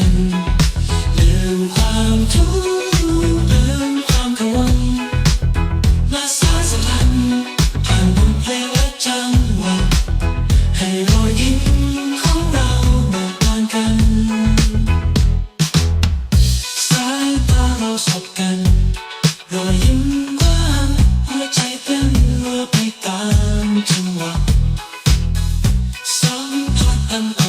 กัลืมความทุกข์ลืมความกังวลมาสร้าสัมพันธ์บทเพลงและจังหวะให้รอยยิ้มของเราเบิกบานกันสายตาเราสบกันรอยยิ้มว้างหัวใจเต้นรัวไปตามจังสัมผัสอั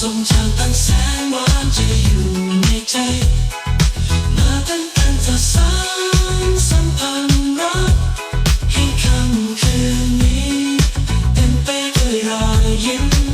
ทรงจำอันแสวาจะอยู่ในใจ มาตั้งแต่เธอสานสัมพันธ์ให้คำคืนนี้เต็มไปด้วยรอยยิ้ม